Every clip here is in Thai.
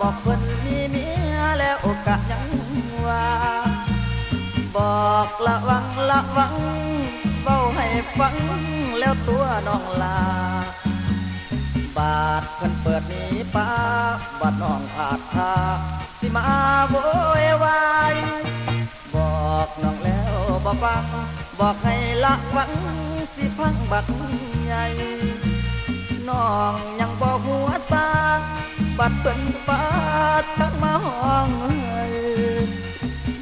บอกเพิ่นมีเมียแล้วกะยังว่าบอกละวังละวังเบาให้ฟังแล้วตัวน้องลา บาดเพิ่นเปิดนี้ป้าบาดน้องอาจพาสิมาโวยวายบอกน้องแล้วบ่ฟัง บอกให้ละวังสิพังบักใหญ่น้องยังบ บัดเพิ่นปาดทักมาห้องเฮ้ย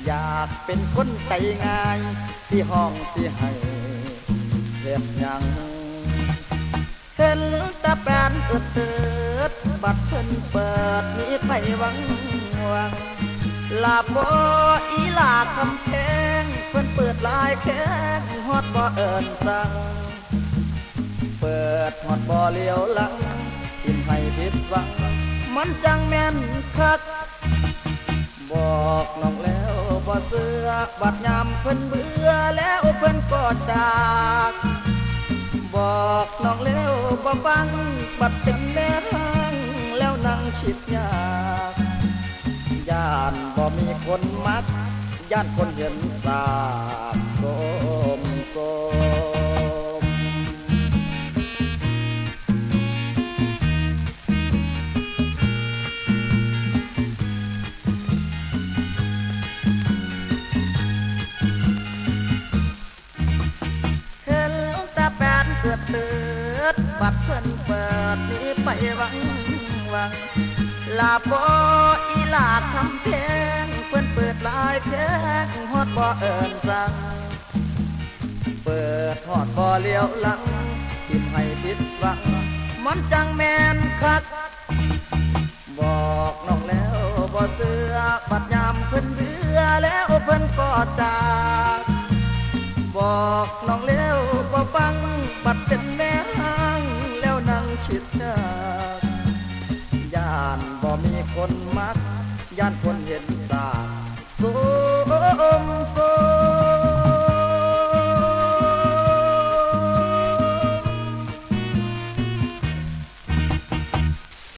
อยากเป็นคนใจง่าย สิห้องสิให้เฮ็ดหยังเห็นต่แปนอึดเติดบัดเพิ่นเปิดมีไปหวังหวังลาบอีลาคำแพงเพิ่นเปิดลายแข้งฮอดบ่เอิญสังเปิดฮอดบ่เลี้ยวหลังทิมให้ผิดหวัง มันจังแม่นคัก บอกน้องแล้วบ่เสือบัดยามเพิ่นเบื่อแล้วเพิ่นก็จากบอกน้องแล้วบ่ฟังบัดเป็นแม่ทางแล้วนั่งคิดยากย่านบ่มีคนมักย่านคนเห็นสาบสม ดบัดเพิ่นเปิดนี้ไปวังวังลาบออีลาคำเพลงเพิ่นเปิดลายแข้งฮอดบ่เอิญสั่งเปิดฮอดบ่เลี้ยวหลังทิมให้ผิดหวังมันจังแมนคัก บอกน้องแล้วบ่เสือบัดยามเพิ่นเบื่อแล้วเพิ่นก็จากบอกน้องเลี้ยวบ่ฟังบัดเป็น มีคนมักย่านคนเห็น